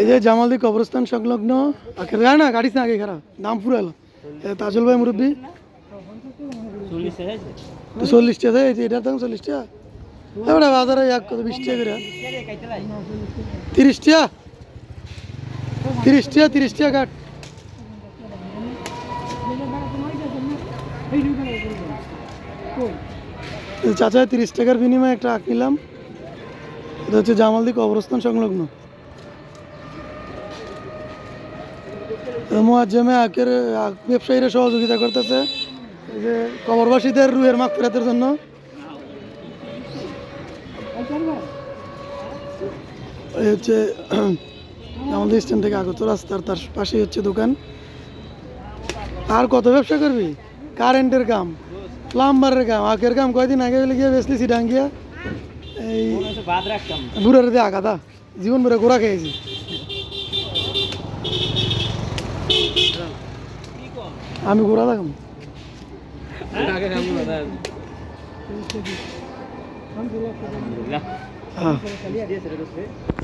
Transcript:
এই যে জামালদি কবরস্থান সংলগ্ন না গাড়িস না, আগে খারাপ দাম পুরো এলো। তাজুল ভাই মুরব্বী? এক তিরিশ চাচা, তিরিশ টাকার বিনিময়ে একটা আঁক নিলাম। এটা হচ্ছে জামালদি কবরস্থান সংলগ্ন। মোয়াজ্জেমে আখের ব্যবসায়ীরা সহযোগিতা করতেছে। যে কবরবাসীদের রুহের মাখ ফেরাতের জন্য হচ্ছে, আমাদের স্ট্যান্ড থেকে আগত রাস্তার তার পাশেই হচ্ছে দোকান। আর কত ব্যবসা করবি? কারেন্টের কাম, প্লাম্বারের কাম। আখের কাম কয়দিন আগে বলে গিয়ে বেসলি সিডাঙ্গিয়া এই ঘুরার দিয়ে আগাদা। জীবন ভরে ঘোরা খেয়েছি। আমি ঘোরা দেখাম না হ্যাঁ। আলহামদুলিল্লাহ